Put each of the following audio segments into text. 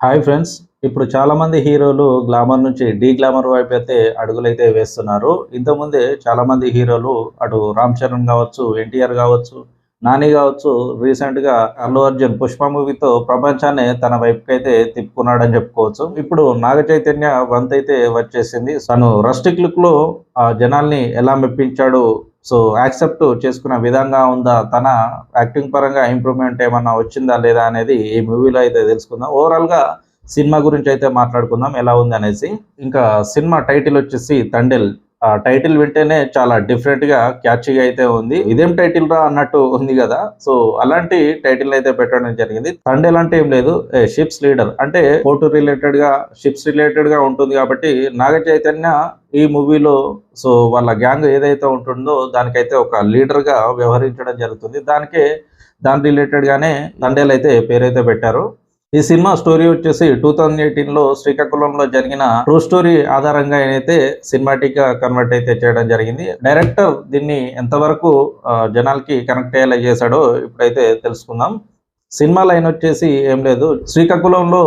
Hi friends ఇప్పుడు చాలా మంది హీరోలు గ్లామర్ నుంచి డీ గ్లామర్ వైపు అయితే అడుగులైతే వేస్తున్నారు. ఇంతకుముందే చాలా మంది హీరోలు అటు రామ్ చరణ్ కావచ్చు ఎన్టీఆర్ కావచ్చు నాని కావచ్చు రీసెంట్గా అల్లు అర్జున్ పుష్ప మూవీతో ప్రపంచాన్ని తన వైపుకి అయితే తిప్పుకున్నాడని చెప్పుకోవచ్చు. ఇప్పుడు నాగ చైతన్య వంత్ అయితే వచ్చేసింది. తను రస్టిక్ లుక్లో ఆ జనాల్ని ఎలా మెప్పించాడు సో యాక్సెప్ట్ చేసుకున్న విధంగా ఉందా? తన యాక్టింగ్ పరంగా ఇంప్రూవ్మెంట్ ఏమన్నా వచ్చిందా లేదా అనేది ఈ మూవీలో అయితే తెలుసుకుందాం. ఓవరాల్గా సినిమా గురించి అయితే మాట్లాడుకుందాం. ఎలా ఉంది అనేసి. ఇంకా సినిమా టైటిల్ వచ్చేసి తండెల్. టైటిల్ వింటేనే చాలా డిఫరెంట్గా క్యాచీగా అయితే ఉంది. ఇదేం టైటిల్ రా అన్నట్టు ఉంది కదా. సో అలాంటి టైటిల్ అయితే పెట్టడం జరిగింది. తండెల్ అంటే ఏం లేదు. షిప్స్ లీడర్ అంటే పోర్టు రిలేటెడ్గా షిప్స్ రిలేటెడ్గా ఉంటుంది కాబట్టి నాగ చైతన్య ఈ మూవీలో సో వాళ్ళ గ్యాంగ్ ఏదైతే ఉంటుందో దానికైతే ఒక లీడర్గా వ్యవహరించడం జరుగుతుంది. దానికే దాని రిలేటెడ్ గానే తండేల్ అయితే పేరైతే పెట్టారు. ఈ సినిమా స్టోరీ వచ్చేసి టూ థౌజండ్ ఎయిటీన్లో శ్రీకాకుళంలో జరిగిన ట్రూ స్టోరీ ఆధారంగా అయితే సినిమాటిక్గా కన్వర్ట్ అయితే చేయడం జరిగింది. డైరెక్టర్ దీన్ని ఎంతవరకు జనాలకి కనెక్ట్ అయ్యేలా చేశాడో ఇప్పుడైతే తెలుసుకుందాం. సినిమా లైన్ వచ్చేసి ఏం లేదు. శ్రీకాకుళంలో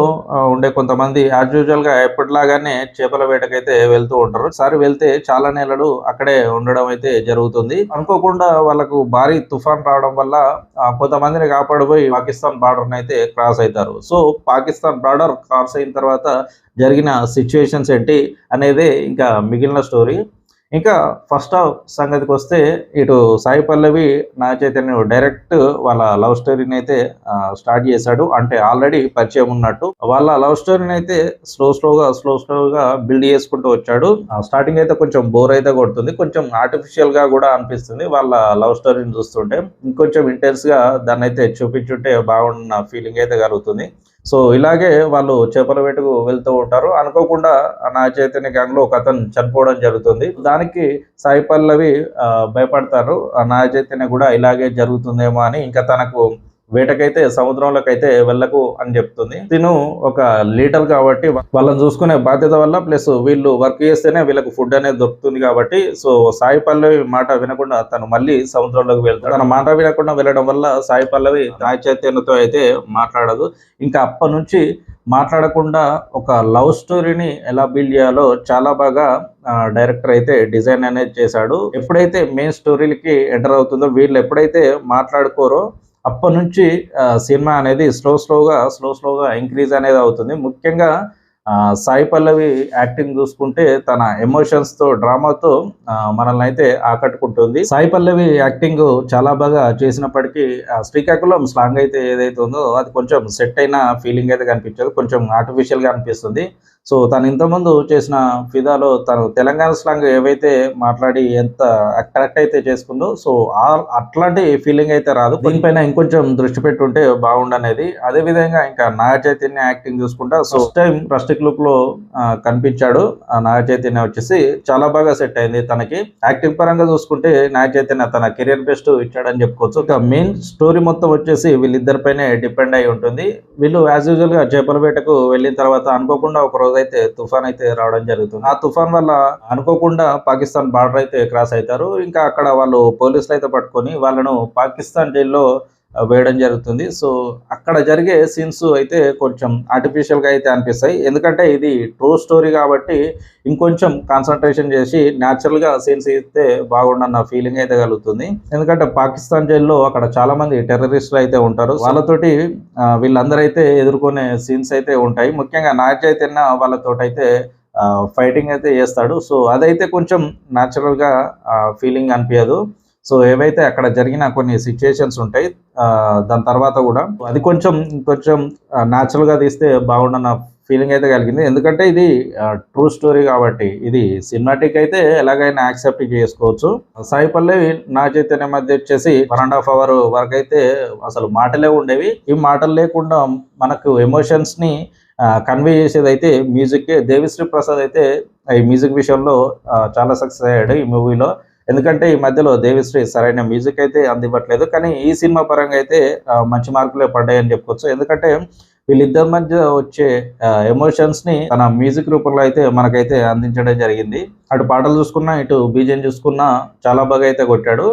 ఉండే కొంతమంది యాజ్ యూజువల్గా ఎప్పటిలాగానే చేపల వేటకైతే వెళ్తూ ఉంటారు. సారి వెళ్తే చాలా నెలలు అక్కడే ఉండడం అయితే జరుగుతుంది. అనుకోకుండా వాళ్ళకు భారీ తుఫాన్ రావడం వల్ల కొంతమందిని కాపాడిపోయి పాకిస్తాన్ బార్డర్ అయితే క్రాస్ అవుతారు సో పాకిస్తాన్ బార్డర్ క్రాస్ అయిన తర్వాత జరిగిన సిచ్యువేషన్స్ ఏంటి అనేది ఇంకా మిగిలిన స్టోరీ ఇంకా ఫస్ట్ హాఫ్ సంగతికి వస్తే ఇటు సాయి పల్లవి నా చైతన్య డైరెక్ట్ వాళ్ళ లవ్ స్టోరీని అయితే స్టార్ట్ చేశాడు. అంటే ఆల్రెడీ పరిచయం ఉన్నట్టు వాళ్ళ లవ్ స్టోరీని అయితే స్లో స్లోగా స్లో స్లోగా బిల్డ్ చేసుకుంటూ వచ్చాడు. స్టార్టింగ్ అయితే కొంచెం బోర్ అయితే కొడుతుంది. కొంచెం ఆర్టిఫిషియల్గా కూడా అనిపిస్తుంది వాళ్ళ లవ్ స్టోరీని చూస్తుంటే. ఇంకొంచెం ఇంటెన్స్గా దాన్ని అయితే చూపించుంటే బాగున్న ఫీలింగ్ అయితే కలుగుతుంది. సో ఇలాగే వాళ్ళు చేపల వేటకు వెళ్తూ ఉంటారు. అనుకోకుండా ఆ నా చైతన్య గ్యాంగ్లో ఒక అతను చనిపోవడం జరుగుతుంది. దానికి సాయి పల్లవి భయపడతారు. ఆ నా చైతన్య కూడా ఇలాగే జరుగుతుందేమో అని ఇంకా తనకు వేటకైతే సముద్రంలోకి అయితే వెళ్ళకు అని చెప్తుంది. తిను ఒక లీటర్ కాబట్టి వాళ్ళని చూసుకునే బాధ్యత వల్ల ప్లస్ వీళ్ళు వర్క్ చేస్తేనే వీళ్ళకి ఫుడ్ అనేది దొరుకుతుంది కాబట్టి సో సాయి పల్లవి మాట వినకుండా తను మళ్ళీ సముద్రంలోకి వెళ్తాడు. తన మాట వినకుండా వెళ్ళడం వల్ల సాయి పల్లవి నాయ చైతన్యతో అయితే మాట్లాడదు. ఇంకా అప్పటి నుంచి మాట్లాడకుండా ఒక లవ్ స్టోరీని ఎలా బిల్డ్ చేయాలో చాలా బాగా డైరెక్టర్ అయితే డిజైన్ అనేది చేశాడు. ఎప్పుడైతే మెయిన్ స్టోరీలకి ఎంటర్ అవుతుందో వీళ్ళు ఎప్పుడైతే మాట్లాడుకోరో అప్పటి నుంచి సినిమా అనేది స్లో స్లోగా స్లో స్లోగా ఇంక్రీజ్ అనేది అవుతుంది. ముఖ్యంగా ఆ, సాయి పల్లవి యాక్టింగ్ చూసుకుంటే తన ఎమోషన్స్తో డ్రామాతో మనల్ని అయితే ఆకట్టుకుంటుంది. సాయి పల్లవి యాక్టింగ్ చాలా బాగా చేసినప్పటికీ శ్రీకాకుళం స్లాంగ్ అయితే ఏదైతే ఉందో అది కొంచెం సెట్ అయిన ఫీలింగ్ అయితే కనిపించదు. కొంచెం ఆర్టిఫిషియల్గా అనిపిస్తుంది. సో తను ఇంతకుముందు చేసిన ఫిదాలో తను తెలంగాణ స్లాంగ్ ఏవైతే మాట్లాడి ఎంత కరెక్ట్ అయితే చేసుకుందో సో అట్లాంటి ఫీలింగ్ అయితే రాదు. దీనిపైన ఇంకొంచెం దృష్టి పెట్టుంటే బాగుండనేది. అదే విధంగా ఇంకా నాగ చైతన్య యాక్టింగ్ చూసుకుంటా ఫస్ట్ టైం రస్టిక్ లుక్లో కనిపించాడు ఆ నాగ చైతన్య వచ్చేసి. చాలా బాగా సెట్ అయింది తనకి. యాక్టింగ్ పరంగా చూసుకుంటే నాగ చైతన్య తన కెరియర్ బెస్ట్ ఇచ్చాడని చెప్పుకోవచ్చు. ఇక మెయిన్ స్టోరీ మొత్తం వచ్చేసి వీళ్ళిద్దరిపైనే డిపెండ్ అయి ఉంటుంది. వీళ్ళు యాజ్ యూజువల్గా చేపల వేటకు వెళ్ళిన తర్వాత అనుకోకుండా ఒక రోజు అయితే తుఫాన్ అయితే రావడం జరుగుతుంది. ఆ తుఫాన్ వల్ల అనుకోకుండా పాకిస్తాన్ బార్డర్ అయితే క్రాస్ అవుతారు ఇంకా అక్కడ వాళ్ళు పోలీసులు అయితే పట్టుకొని వాళ్ళను పాకిస్తాన్ జైల్లో వేయడం జరుగుతుంది. సో అక్కడ జరిగే సీన్స్ అయితే కొంచెం ఆర్టిఫిషియల్గా అయితే అనిపిస్తాయి. ఎందుకంటే ఇది ట్రూ స్టోరీ కాబట్టి ఇంకొంచెం కాన్సన్ట్రేషన్ చేసి న్యాచురల్గా సీన్స్ ఇస్తే బాగుండన్న ఫీలింగ్ అయితే కలుగుతుంది. ఎందుకంటే పాకిస్తాన్ జైల్లో అక్కడ చాలా మంది టెర్రరిస్టులు అయితే ఉంటారు. వాళ్ళతోటి వీళ్ళందరైతే వీళ్ళందరూ అయితే ఎదుర్కొనే సీన్స్ అయితే ఉంటాయి. ముఖ్యంగా నాగ చైతన్య వాళ్ళతోటి అయితే ఫైటింగ్ అయితే చేస్తాడు. సో అదైతే కొంచెం న్యాచురల్గా ఫీలింగ్ అనిపించదు సో ఏవైతే అక్కడ జరిగిన కొన్ని సిచ్యుయేషన్స్ ఉంటాయి దాని తర్వాత కూడా అది కొంచెం కొంచెం న్యాచురల్గా తీస్తే బాగుండన్న ఫీలింగ్ అయితే కలిగింది. ఎందుకంటే ఇది ట్రూ స్టోరీ కాబట్టి ఇది సినిమాటిక్ అయితే ఎలాగైనా యాక్సెప్ట్ చేసుకోవచ్చు. సాయి పల్లవి నా చైతన్య మధ్య వచ్చేసి వన్ అండ్ హాఫ్ అవర్ వరకు అయితే అసలు మాటలే ఉండేవి. ఈ మాటలు లేకుండా మనకు ఎమోషన్స్ని కన్వే చేసేది అయితే మ్యూజిక్ దేవిశ్రీ ప్రసాద్ అయితే ఈ మ్యూజిక్ విషయంలో చాలా సక్సెస్ అయ్యాడు ఈ మూవీలో ఎందుకంటే ఈ మధ్యలో దేవిశ్రీ సరైన మ్యూజిక్ అయితే అందివ్వట్లేదు కానీ ఈ సినిమా పరంగా అయితే మంచి మార్కులే పడ్డాయని చెప్పుకోవచ్చు. ఎందుకంటే వీళ్ళిద్దరి మధ్య వచ్చే ఎమోషన్స్ని తన మ్యూజిక్ రూపంలో అయితే మనకైతే అందించడం జరిగింది. అటు పాటలు చూసుకున్నా ఇటు బీజం చూసుకున్నా చాలా బాగా అయితే కొట్టాడు.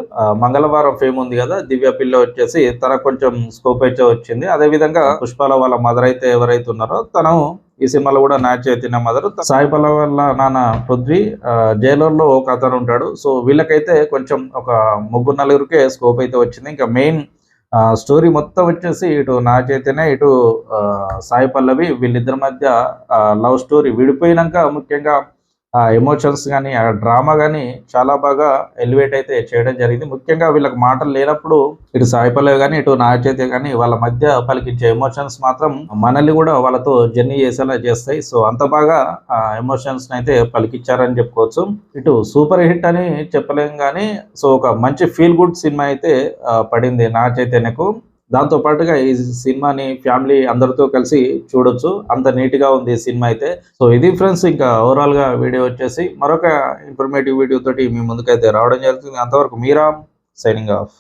మంగళవారం ఫేమ్ ఉంది కదా దివ్య పిల్ల వచ్చేసి తన కొంచెం స్కోప్ అయితే వచ్చింది. అదే విధంగా పుష్పాల వాళ్ళ మదర్ అయితే ఎవరైతే ఉన్నారో తను ఈ సినిమాలో కూడా నాచ్ చైతన్య మదర్ సాయి పల్లవి వాళ్ళ నాన్న పృథ్వీ జైలర్లో ఒక అతను ఉంటాడు. సో వీళ్ళకైతే కొంచెం ఒక ముగ్గురు నలుగురికే స్కోప్ అయితే వచ్చింది. ఇంకా మెయిన్ స్టోరీ మొత్తం వచ్చేసి ఇటు నా చైతన్య ఇటు ఆ, సాయి పల్లవి వీళ్ళిద్దరి మధ్య లవ్ స్టోరీ విడిపోయినాక ముఖ్యంగా ఆ ఎమోషన్స్ కానీ ఆ డ్రామా కానీ చాలా బాగా ఎలివేట్ అయితే చేయడం జరిగింది. ముఖ్యంగా వీళ్ళకి మాటలు లేనప్పుడు ఇటు సాయిపల్లవి కానీ ఇటు నా కానీ వాళ్ళ మధ్య పలికించే ఎమోషన్స్ మాత్రం మనల్ని కూడా వాళ్ళతో జర్నీ చేసేలా చేస్తాయి. సో అంత బాగా ఆ ఎమోషన్స్ అయితే పలికిచ్చారని చెప్పుకోవచ్చు. ఇటు సూపర్ హిట్ అని చెప్పలేం కానీ సో ఒక మంచి ఫీల్ గుడ్ సినిమా అయితే పడింది పడింది నాకు దాంతో పాటుగా ఈ సినిమాని ఫ్యామిలీ అందరితో కలిసి చూడొచ్చు. అంత నీట్గా ఉంది ఈ సినిమా అయితే. సో ఇది ఫ్రెండ్స్ ఇంకా ఓవరాల్గా వీడియో వచ్చేసి మరొక ఇన్ఫర్మేటివ్ వీడియో తోటి మీ ముందుకైతే రావడం జరుగుతుంది. అంతవరకు మీరా సైనింగ్ ఆఫ్